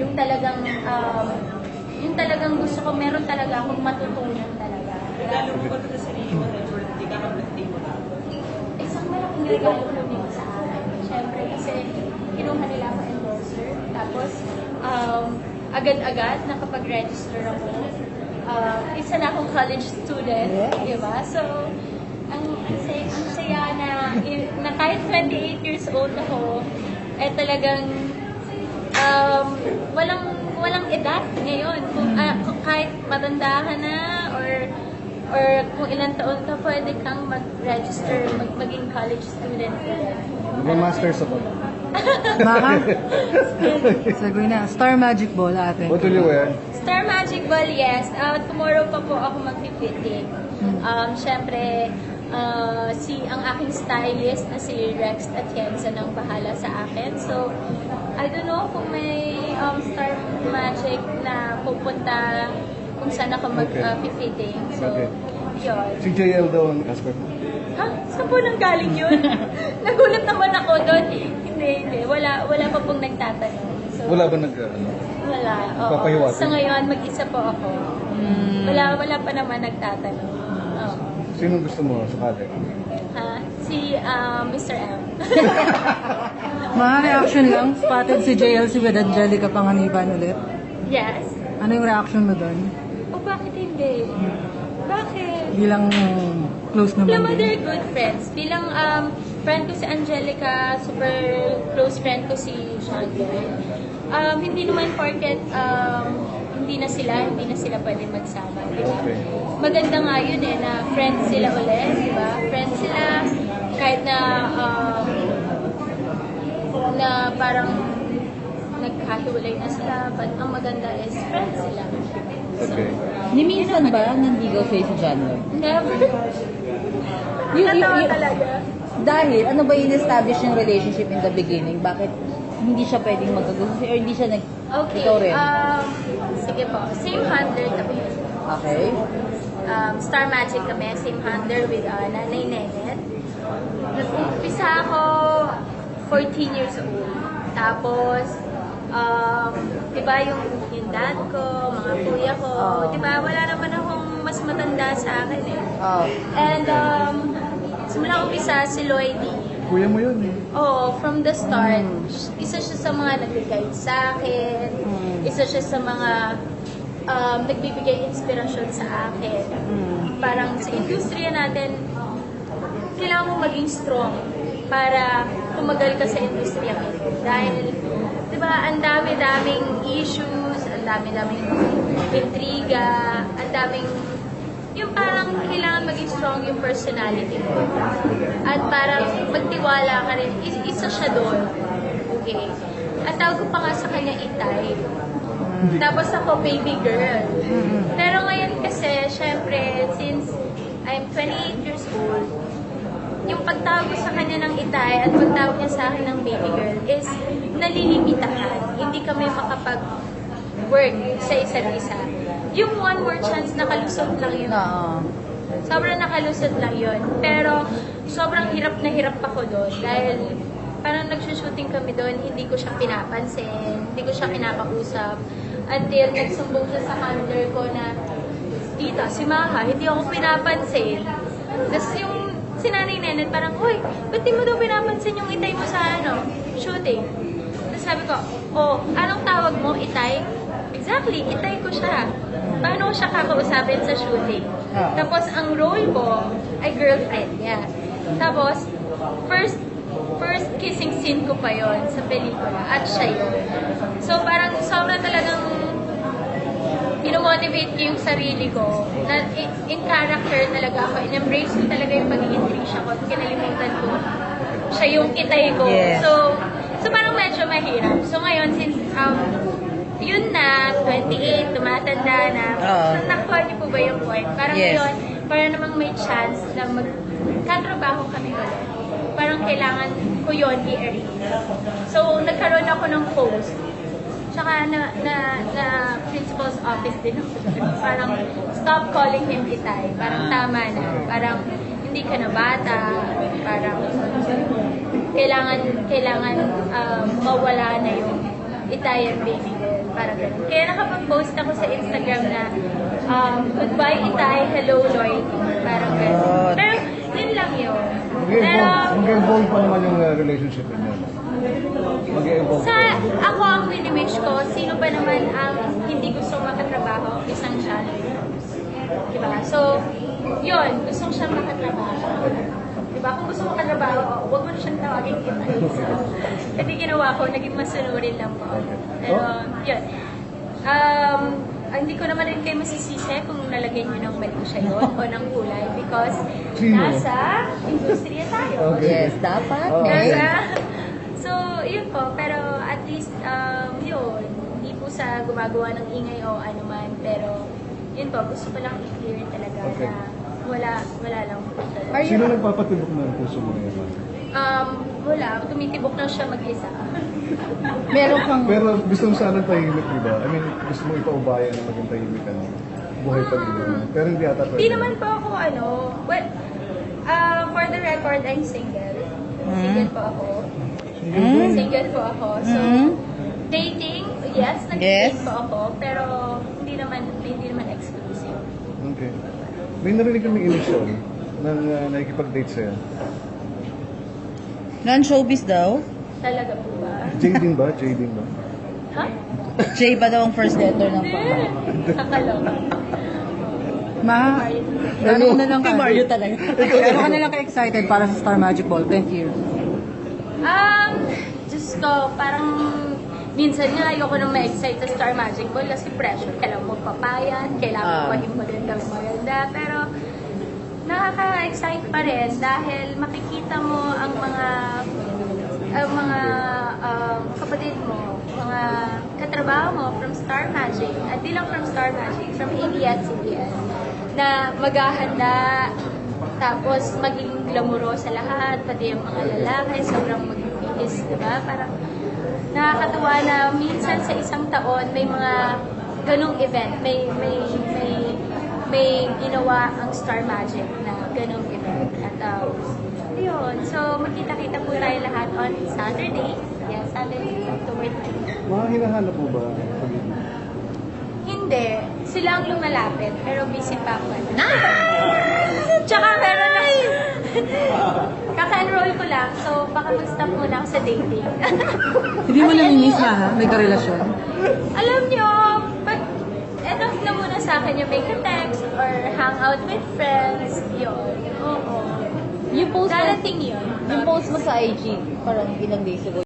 Yung talagang, um, yung talagang gusto ko, meron talaga akong matutunan talaga. Regalo mo ba ito sa sarili mo na or hindi ka mo lang? Isang malaking regalo ko din sa akin. Siyempre, kasi kinuha nila ako endorser. Tapos, um, agad-agad nakapag-register ako. Uh, isa na akong college student, di ba? So, ang, ang, saya, ang saya na, na kahit 28 years old ako, eh talagang walang walang edad ngayon. Kung, ah, kung kahit matanda ka na or or kung ilang taon ka, pwede kang mag-register, mag maging college student. May masters ako. Maka? Segue na. Star Magic Ball ate. O tuloy ko yan. Star Magic Ball, yes. Uh, tomorrow pa po ako mag-fitting. Um, Siyempre, uh, si ang aking stylist na si Rex Atienza nang bahala sa akin. So, I don't know kung may um, Star Magic na pupunta kung saan ako Okay. mag-fitting. so, Okay. yun. Si JL daw ang mo. Ha? Saan po nang galing yun? Nagulat naman ako doon. Hindi, hindi. Wala, wala pa pong nagtatanong. So, Wala ba nag... Ano? Wala. oo. Papahiwatig? Sa ngayon, mag-isa po ako. Wala, wala pa naman nagtatanong. Oo. Sino gusto mo sakali? Ha? Si ah, Mr. M. Mga reaction lang. Spotted si JLC with Angelica Panganiban ulit. yes. Ano yung reaction mo doon? O bakit hindi? Bakit? Bilang close Alam naman mo, din. they're good friends. Bilang um, friend ko si Angelica, super close friend ko si Chandler. Um, hindi naman porket um, hindi na sila, hindi na sila pwede magsama. Di ba? Okay. Maganda nga yun eh, na friends sila ulit, di ba? Friends sila, kahit na um, na parang nagkahiwalay na sila, but ang maganda is friends sila. Okay. Ni minsan ba nandigaw sa'yo si John Lloyd? Never. Yung- yung- talaga. Dahil, ano ba yung establish yung relationship in the beginning? Bakit hindi siya pwedeng magagusto or hindi siya nag... Okay, Ikaw rin? um, sige po. Same handler kami. okay. Um, Star Magic kami, same handler with uh, Nanay Nenet. Nag-umpisa ako 14 years old. Tapos, um, di ba yung, yung dad ko, mga kuya ko, Oo. di ba wala naman akong mas matanda sa akin eh. Oh. And um, simula umpisa si Lloydie. Kuya mo yun eh. Oo, from the start, Mm. isa siya sa mga nag-guide sa akin, Mm. isa siya sa mga um, nagbibigay inspirasyon sa akin. Mm. Parang sa industriya natin, kailangan mo maging strong para tumagal ka sa industriya ito. Dahil, di ba, ang dami-daming issues, ang dami-daming intriga, ang daming yung parang kailangan maging strong yung personality mo. At parang magtiwala ka rin. Is- isa siya doon. Okay. At tawag ko pa nga sa kanya itay. Tapos ako baby girl. Pero ngayon kasi, syempre, since I'm 28 years old, yung pagtawag ko sa kanya ng itay at pagtawag niya sa akin ng baby girl is nalilimitahan. Hindi kami makapag-work sa isa't isa. Yung one more chance, nakalusot lang yun. Oo. Sobrang nakalusot lang yun. Pero sobrang hirap na hirap ako doon dahil parang nagsushooting kami doon, hindi ko siya pinapansin, hindi ko siya kinakausap. Until nagsumbong siya sa handler ko na, Tita, si Maha, hindi ako pinapansin. Tapos yung sinanay nenet parang, Hoy, ba't di mo daw pinapansin yung itay mo sa ano, shooting? Tapos sabi ko, oh, anong tawag mo, itay? Exactly, itay ko siya. Paano ko siya kakausapin sa shooting? Ah. Tapos ang role ko ay girlfriend niya. Tapos, first first kissing scene ko pa yon sa pelikula at siya yun. So parang sobrang talagang pinomotivate ko yung sarili ko na in, character talaga ako. In-embrace ko talaga yung pagiging Trisha ko kinalimutan ko siya yung kitay ko. Yes. So, so parang medyo mahirap. So ngayon, since um, yun na, 28, tumatanda na, Oo. nakuha niyo po ba yung point? Parang Yes. yun, para namang may chance na magkatrabaho kami ulit. Parang kailangan ko yun i-erase. So, nagkaroon ako ng post. Tsaka na, na, na principal's office din. Parang, stop calling him Itay. Parang tama na. Parang, hindi ka na bata. Parang, kailangan, kailangan um, mawala na yung Itay and baby girl. Parang ganun. Kaya nakapag-post ako sa Instagram na um, goodbye Itay, hello loyalty. Parang ganun. Pero yun lang yun. Pero Mag-evolve mag-evolve pa naman yung uh, relationship niyo. Mag-evolve sa pa. ako wini-wish ko, sino ba naman ang hindi gusto makatrabaho isang channel Diba? So, yun, gustong siya makatrabaho. Diba? Kung gusto makatrabaho, oh, huwag mo na siyang tawagin kita. So, kasi ginawa ko, naging masunurin lang po. Pero, yun. Um, ah, hindi ko naman rin kayo masisisi kung nalagyan nyo ng mali siya yun o ng kulay because nasa industriya tayo. Okay. Yes, dapat. Oh, eh. okay. so, yun po. Pero at least, um, po sa gumagawa ng ingay o ano man. Pero, yun po. Gusto ko lang i-clear talaga Okay. na wala, wala lang po talaga. Are Sino nagpapatibok ng puso mo ngayon? Um, wala. Tumitibok lang siya mag-isa. meron kang, Pero gusto mo sana tahimik, di ba? I mean, gusto mo ipaubaya na maging tahimik ka na. Buhay pa rin. Pero hindi ata pwede. Hindi naman po ako ano. Well, uh, for the record, I'm single. Single po ako. Mm. Single po ako. So, Mm. dating, yes, Yes. nag-date po ako. Pero, hindi naman, hindi naman exclusive. Okay. May narinig kami initial ng uh, nakikipag-date sa'yo. non-showbiz daw? Talaga po ba? Jading ba? Jading ba? Ha? J ba daw ang first letter ng pangalan? Kakaloka. Ma, ano na lang Kay Mario talaga. Ano ka na lang ka-excited para sa Star Magic Ball? Thank you. Um, Diyos ko, parang minsan nga ayoko nang ma-excite sa Star Magic Ball kasi pressure. Kailangan mo papayan, kailangan mo Ah. maging magandang maganda. Pero nakaka-excite pa rin dahil makikita mo ang mga ang mga um, kapatid mo, mga katrabaho mo from Star Magic, at di lang from Star Magic, from ABS-CBN, na maghahanda, tapos maging glamuro sa lahat, pati yung mga lalaki, sobrang magbibihis, di ba? Parang nakakatuwa na minsan sa isang taon may mga ganong event, may may may may ginawa ang Star Magic na ganong event. At um, yun, so magkita-kita po tayo lahat on Saturday. Yes, Saturday, October 20. Mga hinahanap mo ba? Hindi. Sila ang lumalapit, pero busy pa ako. Tsaka meron na... Kaka-enroll ko lang, so baka mag-stop muna ako sa dating. Hindi mo namimiss na ha? May karelasyon? Alam nyo, but enough na muna sa akin yung make a text or hang out with friends. Yun. Oo. Yung post mo, Darating yun. yung post mo sa IG, parang ilang days ago,